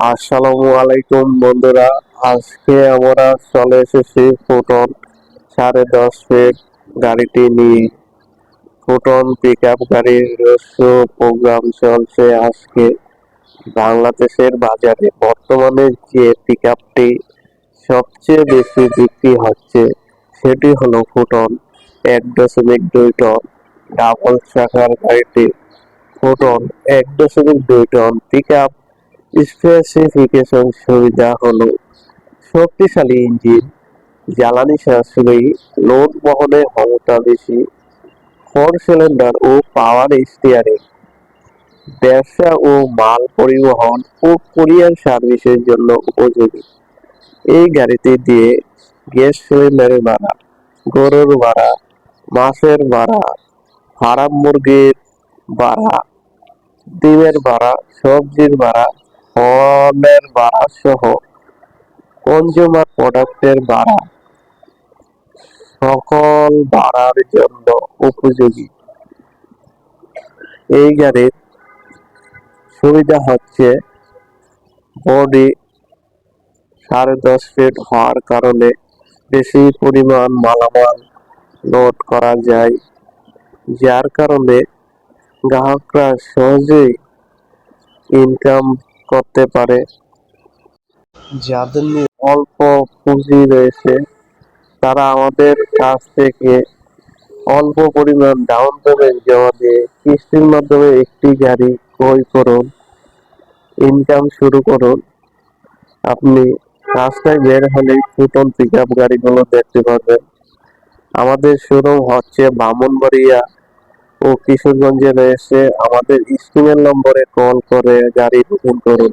আসসালামু আলাইকুম, বন্ধুরা। আজকে আমরা চলে এসেছি ফুটন সাড়ে দশ ফিট গাড়িটি নিয়ে। ফুটন পিক আপ গাড়ির প্রোগ্রাম চলছে আজকে। বাংলাদেশের বাজারে বর্তমানে যে পিক আপটি সবচেয়ে বেশি বিক্রি হচ্ছে, সেটি হলো ফুটন এক দশমিক দুই টন ডাবল চাকার গাড়িটি। ফুটন এক দশমিক দুই টন পিক আপ স্পেসিফিকেশন সুবিধা হলো শক্তিশালী ইঞ্জিন, জ্বালানি সাশ্রয়ী, লোড বহনের ক্ষমতা বেশি, ফোর সিলিন্ডার ও পাওয়ার স্টিয়ারিং ব্যবসা ও মাল পরিবহন ও কুরিয়ার সার্ভিসের জন্য উপযোগী। এই গাড়িটি দিয়ে গ্যাস সিলিন্ডারের ভাড়া, গরুর ভাড়া, মাছের ভাড়া, ফার্ম মুরগির ভাড়া, ডিমের ভাড়া, সবজির ভাড়া ফলের ভাড়া সহ কনজিউমার প্রোডাক্টের ভাড়া সকল বাড়ার জন্য উপযোগী। এই গাড়ির সুবিধা হচ্ছে বডি সাড়ে দশ ফিট হওয়ার কারণে বেশি পরিমাণ মালামাল লোড করা যায়, যার কারণে গ্রাহকরা সহজেই ইনকাম করতে পারে। যাদের অল্প পুঁজি রয়েছে, তারা আমাদের কাছ থেকে অল্প পরিমাণ ডাউন পেমেন্ট জমা দিয়ে কিস্তির মাধ্যমে একটি গাড়ি ক্রয় করুন ইনকাম শুরু করুন। আপনি রাস্তায় বের হলেই ফুটন পিক আপ গাড়িগুলো দেখতে পাবেন আমাদের শোরুম হচ্ছে বামনবাড়িয়া ও কিশোরগঞ্জে রয়েছে আমাদের স্ক্রিনের নম্বরে কল করে গাড়ি বুকিং করুন।